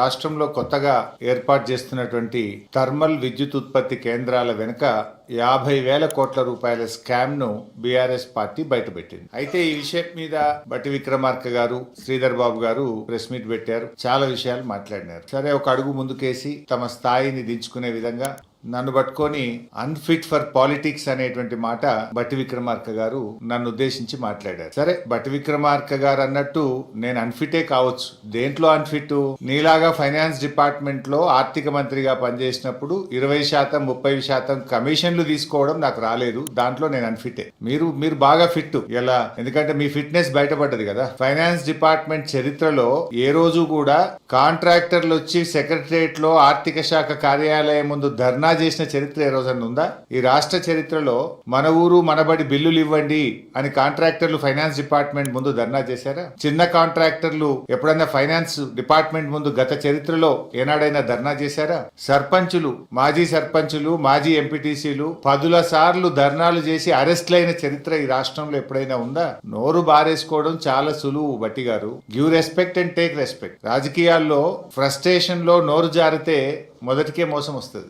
రాష్ట్రంలో కొత్తగా ఏర్పాటు చేస్తున్నటువంటి థర్మల్ విద్యుత్ ఉత్పత్తి కేంద్రాల వెనుక యాభై వేల కోట్ల రూపాయల స్కామ్ను బీఆర్ఎస్ పార్టీ బయటపెట్టింది. అయితే ఈ విషయం మీద బట్టి విక్రమార్క గారు శ్రీధర్ బాబు గారు ప్రెస్ మీట్ పెట్టారు. చాలా విషయాలు మాట్లాడినారు. సరే ఒక అడుగు ముందుకేసి తమ స్థాయిని దించుకునే విధంగా నన్ను పట్టుకొని అన్ఫిట్ ఫర్ పాలిటిక్స్ అనేటువంటి మాట బట్టి విక్రమార్క గారు నన్ను ఉద్దేశించి మాట్లాడారు. సరే బట్టి విక్రమార్క గారు అన్నట్టు నేను అన్ఫిటే కావచ్చు. దేంట్లో అన్ఫిట్ నీలాగా ఫైనాన్స్ డిపార్ట్మెంట్లో ఆర్థిక మంత్రిగా పనిచేసినప్పుడు ఇరవై శాతం ముప్పై శాతం కమిషన్లు తీసుకోవడం నాకు రాలేదు. దాంట్లో నేను అన్ఫిటే మీరు మీరు బాగా ఫిట్ ఎలా? ఎందుకంటే మీ ఫిట్నెస్ బయటపడ్డది కదా. ఫైనాన్స్ డిపార్ట్మెంట్ చరిత్రలో ఏ రోజు కూడా కాంట్రాక్టర్లు వచ్చి సెక్రటరియట్లో ఆర్థిక శాఖ కార్యాలయం ముందు ధర్నా చేసిన చరిత్ర ఏ రోజన్నా ఉందా? ఈ రాష్ట్ర చరిత్రలో మన ఊరు మనబడి బిల్లులు ఇవ్వండి అని కాంట్రాక్టర్లు ఫైనాన్స్ డిపార్ట్మెంట్ ముందు ధర్నా చేశారా? చిన్న కాంట్రాక్టర్లు ఎప్పుడైనా ఫైనాన్స్ డిపార్ట్మెంట్ ముందు గత చరిత్రలో ఏనాడైనా ధర్నా చేశారా? సర్పంచులు మాజీ సర్పంచులు మాజీ ఎంపీటీసీలు పదుల సార్లు ధర్నాలు చేసి అరెస్ట్లైన చరిత్ర ఈ రాష్ట్రంలో ఎప్పుడైనా ఉందా? నోరు బారేసుకోవడం చాలా సులువు బట్టి గారు give respect and take respect. రాజకీయాల్లో ఫ్రస్ట్రేషన్లో నోరు జారితే మొదటికే మోసం వస్తుంది.